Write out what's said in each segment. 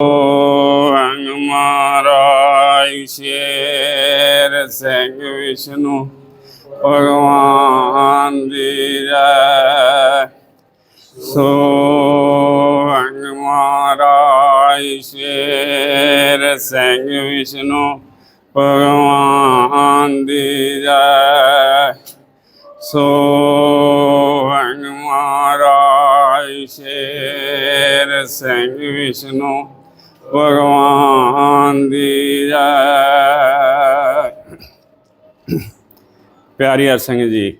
ਅੰਗ ਮਹਾਰਾਜ, ਸ਼ੇਰ ਸਿੰਘ ਵਿਸ਼ਨੂੰ, ਭਗਵਾਨ ਦੀ ਜੈ। ਸੋ ਅੰਗ ਮਹਾਰਾਜ, ਸ਼ੇਰ ਸਿੰਘ ਵਿਸ਼ਨੂੰ, ਭਗਵਾਨ ਦੀ ਜੈ। ਸੋ ਅੰਗ ਮਹਾਰਾਜ, ਸ਼ੇਰ ਸਿੰਘ ਵਿਸ਼ਨੂੰ ਭਗਵਾਨ ਦੀ ਜੈ। ਪਿਆਰੀ ਹਰ ਸਿੰਘ ਜੀ,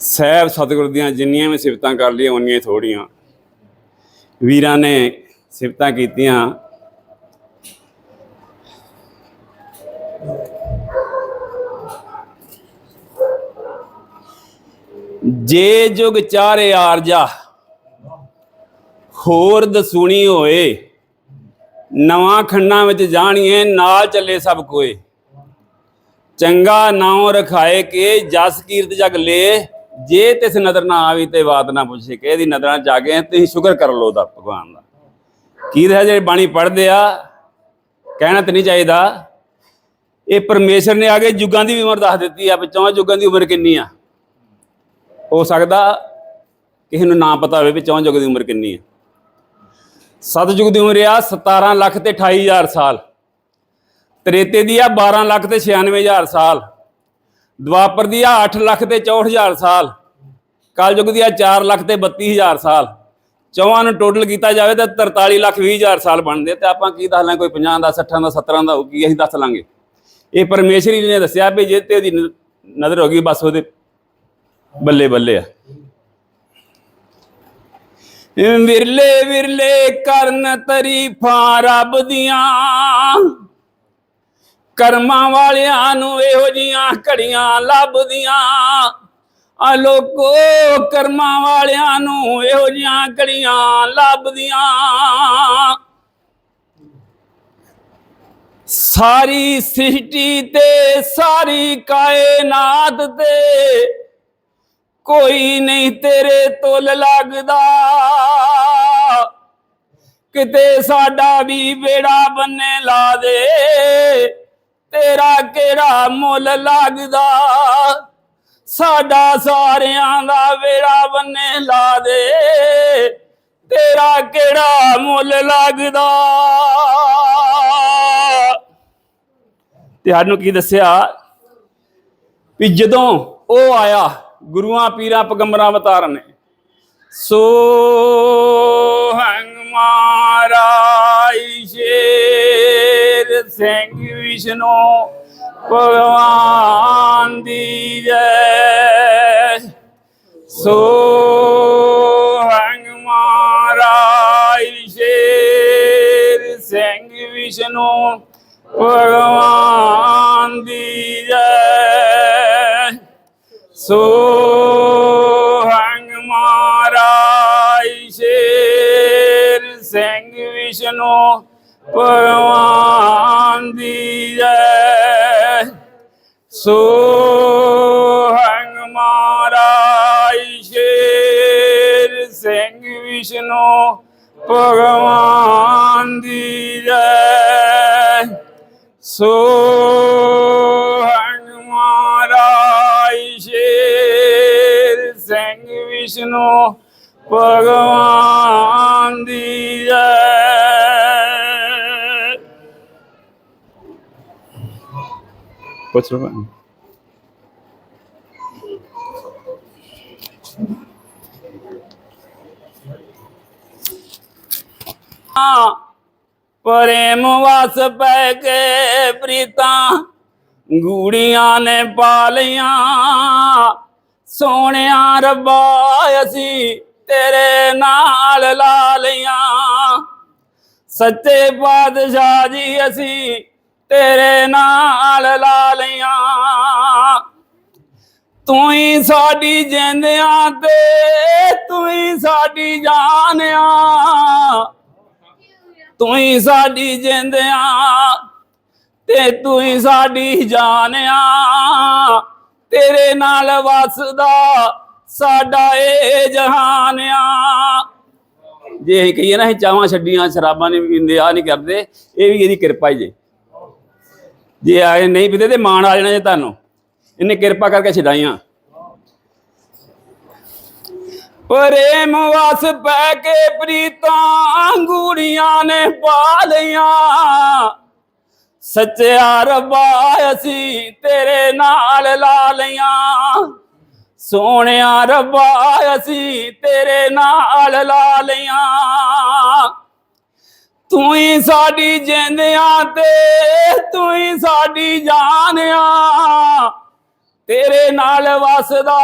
ਸਹਿਬ ਸਤਿਗੁਰ ਦੀਆਂ ਜਿੰਨੀਆਂ ਵੀ ਸਿਫਤਾਂ ਕਰ ਲਈਆਂ ਉਨੀਆਂ ਥੋੜੀਆਂ ਵੀਰਾਂ ਨੇ ਸਿਫਤਾਂ ਕੀਤੀਆਂ। ਜੇ ਜੁਗ ਚਾਰੇ ਆਰਜਾ ਹੋਰ ਦਸੂਣੀ ਹੋਏ। ਨਵਾਂ ਖੰਡਾਂ ਵਿੱਚ ਜਾਣੀਏ, ਨਾਲ ਚੱਲੇ ਸਭ ਕੋਏ। ਚੰਗਾ ਨਾਉ ਰਖਾਏ ਕੇ ਜਸ ਕੀਰਤ ਜਗ ਲੇ। ਜੇ ਤਿਸ ਨਦਰ ਨਾ ਆਵੀ ਤੇ ਬਾਤ ਨਾ ਪੁੱਛੇ ਕਿ, ਇਹਦੀ ਨਜ਼ਰਾਂ ਚ ਆ ਗਏ ਤੁਸੀਂ ਸ਼ੁਕਰ ਕਰ ਲੋ ਦਾ ਭਗਵਾਨ ਦਾ। ਕੀ ਰਿਹਾ ਜਿਹੜੇ ਬਾਣੀ ਪੜਦੇ ਆ, ਕਹਿਣਾ ਤੇ ਨਹੀਂ ਚਾਹੀਦਾ। ਇਹ ਪਰਮੇਸ਼ਰ ਨੇ ਆਗੇ ਯੁੱਗਾਂ ਦੀ ਵੀ ਉਮਰ ਦੱਸ ਦਿੱਤੀ ਆ, ਵੀ ਚੌਂ ਯੁੱਗਾਂ ਦੀ ਉਮਰ ਕਿੰਨੀ ਆ? ਹੋ ਸਕਦਾ ਕਿਸੇ ਨੂੰ ਨਾ ਪਤਾ ਹੋਵੇ ਵੀ ਚੌਂ ਯੁੱਗ ਦੀ ਉਮਰ ਕਿੰਨੀ ਆ। ਸਤਜੁਗ ਦੀ ਉਮਰ ਆ 17 ਲੱਖ ਤੇ 28000 ਸਾਲ। ਤ੍ਰੇਤੇ ਦੀ ਆ 12 ਲੱਖ ਤੇ 96000 ਸਾਲ। ਦਵਾਪਰ ਦੀ ਆ 8 ਲੱਖ ਤੇ 64000 ਸਾਲ। ਕਲਯੁਗ ਦੀ ਆ 4 ਲੱਖ ਤੇ 32000 ਸਾਲ। ਚੌਹਾਂ ਨੂੰ ਟੋਟਲ ਕੀਤਾ ਜਾਵੇ ਤਾਂ 43 ਲੱਖ 20000 ਸਾਲ ਬਣਦੇ ਤੇ ਆਪਾਂ ਕੀ ਦੱਸ ਲਾਂ, ਕੋਈ 50 ਦਾ 60 ਦਾ 70 ਦਾ ਹੋ ਕੀ ਅਸੀਂ ਦੱਸ ਲਾਂਗੇ। ਇਹ ਪਰਮੇਸ਼ਰੀ ਨੇ ਦੱਸਿਆ ਵੀ ਜੇ ਤੇ ਉਹਦੀ ਨਜ਼ਰ ਹੋ ਗਈ ਬਸ ਉਹਦੇ ਬੱਲੇ ਬੱਲੇ ਆ। ਵਿਰਲੇ ਵਿਰਲੇ ਕਰਨ ਤਰੀਫਾਂ ਰੱਬ ਦੀਆਂ। ਕਰਮਾਂ ਵਾਲਿਆਂ ਨੂੰ ਇਹੋ ਜੀਆਂ ਘੜੀਆਂ ਲੱਭਦੀਆਂ। ਆ ਲੋਕੋ, ਕਰਮਾਂ ਵਾਲਿਆਂ ਨੂੰ ਇਹੋ ਜੀਆਂ ਘੜੀਆਂ ਲੱਭਦੀਆਂ। ਸਾਰੀ ਸ੍ਰਿਸ਼ਟੀ ਤੇ, ਸਾਰੀ ਕਾਇਨਾਤ ਤੇ ਕੋਈ ਨਹੀਂ ਤੇਰੇ ਤੁਲ ਲੱਗਦਾ। ਕਿਤੇ ਸਾਡਾ ਵੀ ਵੇੜਾ ਬੰਨੇ ਲਾ ਦੇ। ਤੇਰਾ ਕਿਹੜਾ ਮੁੱਲ ਲੱਗਦਾ। ਸਾਡਾ ਸਾਰਿਆਂ ਦਾ ਵੇੜਾ ਬੰਨੇ ਲਾ ਦੇ। ਤੇਰਾ ਕਿਹੜਾ ਮੁੱਲ ਲੱਗਦਾ। ਤੇ ਸਾਨੂੰ ਕੀ ਦੱਸਿਆ? ਵੀ ਜਦੋਂ ਉਹ ਆਇਆ ਗੁਰੂਆਂ, ਪੀਰਾਂ, ਪਗੰਬਰਾਂ ਅਵਤਾਰ ਨੇ। ਸੋ ਹੰਗ ਮਾਰਾਈ ਸ਼ੇਰ ਸਿੰਘ ਵਿਸ਼ਨੂੰ ਭਗਵਾਨ ਦੀ ਜੈ। ਸੋ ਹੰਗ ਮਾਰਾਈ ਸ਼ੇਰ ਸਿੰਘ ਵਿਸ਼ਨੂੰ ਭਗਵਾਨ ਸੋ ਹੰਗ ਮਾਰਾਈ ਸ਼ੇਰ ਸਿੰਘ ਵਿਸ਼ਨੂੰ ਭਗਵਾਨ ਦੀ ਜੈ। ਸੋ ਮਾਰਾਈ ਸ਼ੇਰ ਸਿੰਘ ਵਿਸ਼ਨੂੰ ਭਗਵਾਨ ਦੀ ਜੈ। ਸੋ ਵਿਸ਼ਨੂੰ ਭਗਵਾਨ ਦੀ ਜੈ ਪੁੱਛ ਭੈਣ। ਪ੍ਰੇਮ ਵਸ ਪੈ ਕੇ ਪ੍ਰੀਤਾਂ ਗੂੜੀਆਂ ਨੇ ਪਾਲੀਆਂ ਸੋਹਣਿਆ ਰੱਬਾ, ਅਸੀਂ ਤੇਰੇ ਨਾਲ ਲਾ ਲੀਆਂ ਸੱਚੇ ਪਾਤਸ਼ਾਹ ਜੀ, ਅਸੀਂ ਤੇਰੇ ਨਾਲ ਲਾ ਲੀਆਂ ਤੂੰ ਹੀ ਸਾਡੀ ਜਿੰਦਿਆਂ ਤੇ, ਤੂੰ ਹੀ ਸਾਡੀ ਜਾਨਿਆ। ਤੂੰ ਹੀ ਸਾਡੀ ਜਿੰਦਿਆਂ ਤੇ, ਤੂੰ ਹੀ ਸਾਡੀ ਜਾਨਿਆ। ਤੇਰੇ ਨਾਲ ਵਸਦਾ ਸਾਡਾ ਇਹ ਜਹਾਨਿਆ। ਜੇ ਅਸੀਂ ਕਹੀਏ ਨਾ ਅਸੀਂ ਚਾਹਾਂ ਛੱਡੀਆਂ, ਸ਼ਰਾਬਾਂ ਨਹੀਂ ਪੀਂਦੇ ਆ ਨਹੀਂ ਕਰਦੇ, ਇਹ ਵੀ ਇਹਦੀ ਕਿਰਪਾ ਹੀ ਜੇ। ਜੇ ਆਏ ਨਹੀਂ ਪੀਂਦੇ ਤੇ ਮਾਣ ਆ ਜਾਣਾ ਜੇ ਤੁਹਾਨੂੰ। ਇਹਨੇ ਕਿਰਪਾ ਕਰਕੇ ਛਡਾਈਆਂ। ਪ੍ਰੇਮ ਵਸ ਪੈ ਕੇ ਪ੍ਰੀਤਾਂ ਗੂੜੀਆਂ ਨੇ ਪਾ ਲਈਆਂ। ਸੱਚਿਆ ਰੱਬਾ ਅਸੀਂ ਤੇਰੇ ਨਾਲ ਲਾ ਲਈਆਂ। ਸੋਹਣਿਆ ਰੱਬਾ ਅਸੀਂ ਤੇਰੇ ਨਾਲ ਲਾ ਲਈਆਂ। ਤੂੰ ਹੀ ਸਾਡੀ ਜਿੰਦਿਆਂ ਤੇ, ਤੂੰ ਹੀ ਸਾਡੀ ਜਾਨ ਤੇਰੇ ਨਾਲ ਵਸਦਾ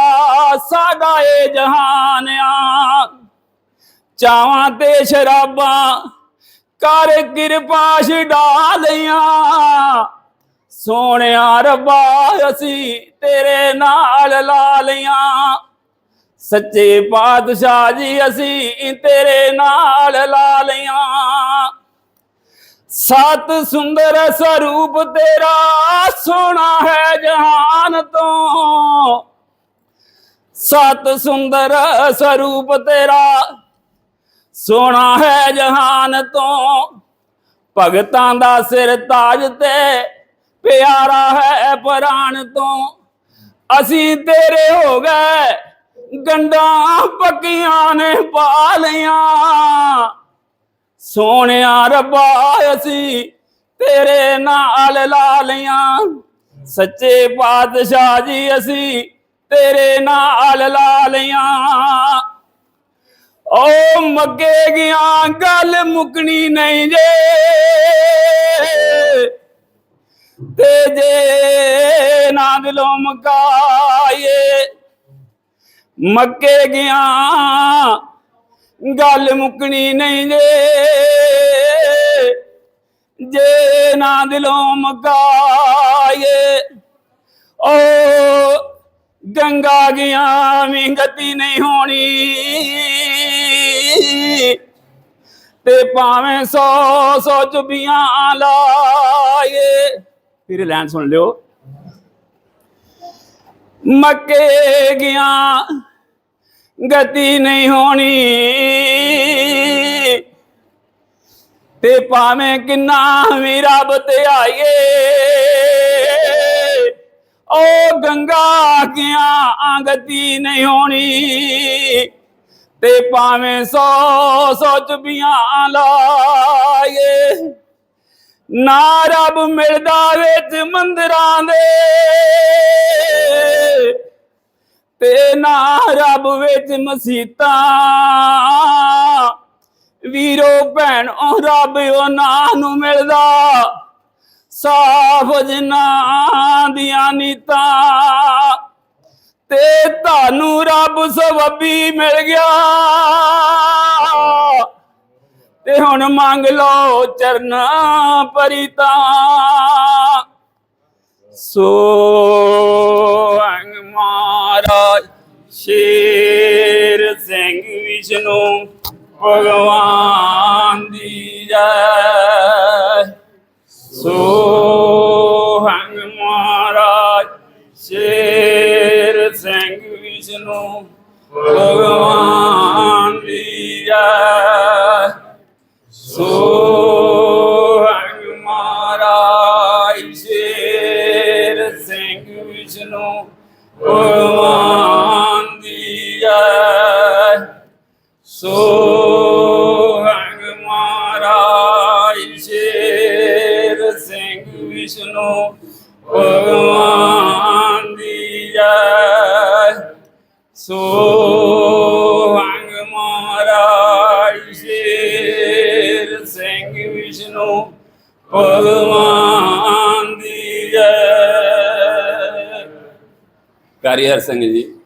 ਸਾਡਾ ਏ ਜਹਾਨ ਆ ਚਾਵਾਂ ਤੇ ਸ਼ਰਾਬਾਂ ਕਰ ਕਿਰਪਾ ਛਡਾ ਲਈਆਂ। ਸੋਹਣਿਆ ਰੱਬਾ, ਅਸੀਂ ਤੇਰੇ ਨਾਲ ਲਾ ਲਿਆ ਸੱਚੇ ਪਾਤਸ਼ਾਹ ਜੀ, ਅਸੀਂ ਤੇਰੇ ਨਾਲ ਲਾ ਲਿਆ ਸਤ ਸੁੰਦਰ ਸਰੂਪ ਤੇਰਾ ਸੋਹਣਾ ਹੈ ਜਹਾਨ ਤੋਂ। ਸਤ ਸੁੰਦਰ ਸਰੂਪ ਤੇਰਾ ਸੋਹਣਾ ਹੈ ਜਹਾਨ ਤੋਂ। ਭਗਤਾਂ ਦਾ ਸਿਰ ਤਾਜ ਤੇ, ਪਿਆਰਾ ਹੈ ਪ੍ਰਾਣ ਤੋਂ। ਅਸੀਂ ਤੇਰੇ ਹੋ ਗਏ ਗੰਡਾਂ ਪੱਕੀਆਂ ਨੇ ਪਾਲੀਆਂ। ਸੋਹਣਿਆ ਰੱਬਾ, ਅਸੀਂ ਤੇਰੇ ਨਾਲ ਲਾ ਲਈਆਂ ਸੱਚੇ ਪਾਤਸ਼ਾਹ ਜੀ, ਅਸੀਂ ਤੇਰੇ ਨਾਲ ਲਾ ਲਈਆਂ ਓ ਮੱਗੇ ਗਿਆ ਗੱਲ ਮੁਕਣੀ ਨਹੀਂ ਜੇ। ਤੇ ਜੇ ਨਾ ਦਿਲੋਂ ਮਕਾਏ ਮੱਕੇ ਗਿਆ ਗੱਲ ਮੁਕਣੀ ਨਹੀਂ ਜੇ। ਜੇ ਨਾ ਦਿਲੋਂ ਮਕਾਏ ਓ ਗੰਗਾ ਗਿਆ ਵੀ ਗਤੀ ਨਹੀਂ ਹੋਣੀ। ਤੇ ਭਾਵੇਂ ਸੌ ਸੌ ਚੁਬੀਆਂ ਲਾਏ। ਫਿਰ ਲੈਣ ਸੁਣ ਲਿਓ। ਮੱਕੇ ਗਿਆ, ਗਤੀ ਨਹੀਂ ਹੋਣੀ। ਤੇ ਭਾਵੇਂ ਕਿੰਨਾ ਵੀ ਰੱਬ ਤੇ ਆਈਏ ਓ ਗੰਗਾ ਗਿਆ ਗਤੀ ਨਹੀਂ ਹੋਣੀ। ਤੇ ਭਾਵੇਂ ਸੋ ਸੋ ਚੁਬੀਆਂ ਲਾਏ, ਨਾ ਰੱਬ ਮਿਲਦਾ ਵਿੱਚ ਮੰਦਰਾਂ ਦੇ, ਤੇ ਨਾ ਰੱਬ ਵਿੱਚ ਮਸੀਤਾਂ। ਵੀਰੋ ਭੈਣ ਭੈਣੋ ਰੱਬ ਉਹਨਾਂ ਨੂੰ ਮਿਲਦਾ, ਸਾਫ਼ ਜਿਨਾਂ ਦੀਆਂ ਨੀਤਾਂ। ਤੇ ਤੁਹਾਨੂੰ ਰੱਬ ਸਵੱਬੀ ਮਿਲ ਗਿਆ। ਤੇ ਹੁਣ ਮੰਗ ਲਓ ਚਰਨ ਪਰਿਤਾ। ਸੋ ਅੰਗ ਮਹਾਰਾਜ, ਸ਼ੇਰ ਸਿੰਘ ਵਿਸ਼ਨੂੰ ਭਗਵਾਨ ਦੀ ਜੈ। ਭਗਵਾਨ ਦੀ ਜੈ ਮਹਾਰਾਜ ਸ਼ੇਰ ਸਿੰਘ ਵਿਸ਼ਨੂੰ ਭਗਵਾਨ ਦੀ ਸੋ ਭਗਵਾਨ ਸਿੰਘ ਜੀ।